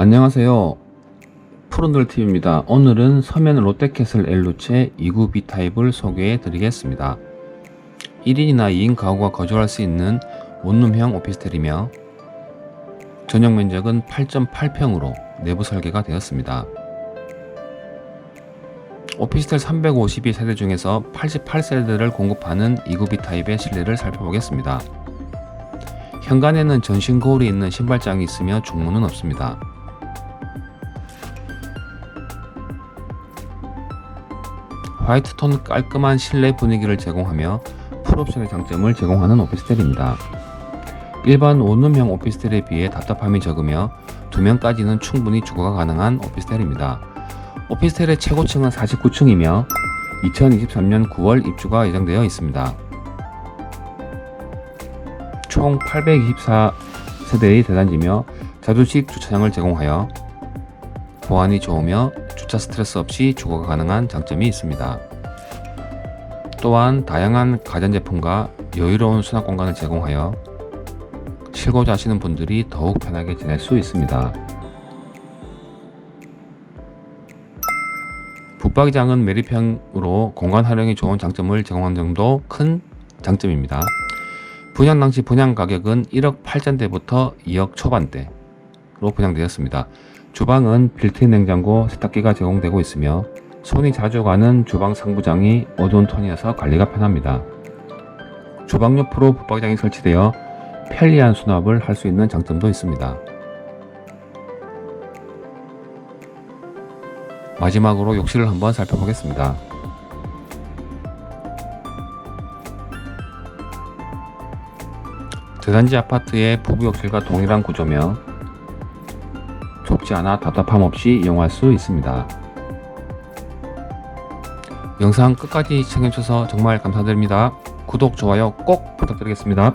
안녕하세요. 푸른돌TV입니다. 오늘은 서면 롯데캐슬 엘루체 2구 B타입을 소개해 드리겠습니다. 1인이나 2인 가구가 거주할 수 있는 원룸형 오피스텔이며 전용 면적은 8.8평으로 내부 설계가 되었습니다. 오피스텔 352세대 중에서 88세대를 공급하는 2구 B타입의 실내를 살펴보겠습니다. 현관에는 전신 거울이 있는 신발장이 있으며 중문은 없습니다. 화이트 톤 깔끔한 실내 분위기를 제공하며 풀옵션의 장점을 제공하는 오피스텔입니다. 일반 원룸형 오피스텔에 비해 답답함이 적으며 2명까지는 충분히 주거가 가능한 오피스텔입니다. 오피스텔의 최고층은 49층이며 2023년 9월 입주가 예정되어 있습니다. 총 824세대의 대단지며 자주식 주차장을 제공하여 보안이 좋으며 주차 스트레스 없이 주거가 가능한 장점이 있습니다. 또한 다양한 가전제품과 여유로운 수납 공간을 제공하여 실고자 하시는 분들이 더욱 편하게 지낼 수 있습니다. 붙박이장은 매립형으로 공간 활용이 좋은 장점을 제공하는 점도 큰 장점입니다. 분양 당시 분양 가격은 1억 8천대부터 2억 초반대로 분양되었습니다. 주방은 빌트인 냉장고, 세탁기가 제공되고 있으며 손이 자주 가는 주방 상부장이 어두운 톤이어서 관리가 편합니다. 주방 옆으로 붙박이장이 설치되어 편리한 수납을 할 수 있는 장점도 있습니다. 마지막으로 욕실을 한번 살펴보겠습니다. 대단지 아파트의 부부 욕실과 동일한 구조며 좁지 않아 답답함 없이 이용할 수 있습니다. 영상 끝까지 시청해주셔서 정말 감사드립니다. 구독, 좋아요 꼭 부탁드리겠습니다.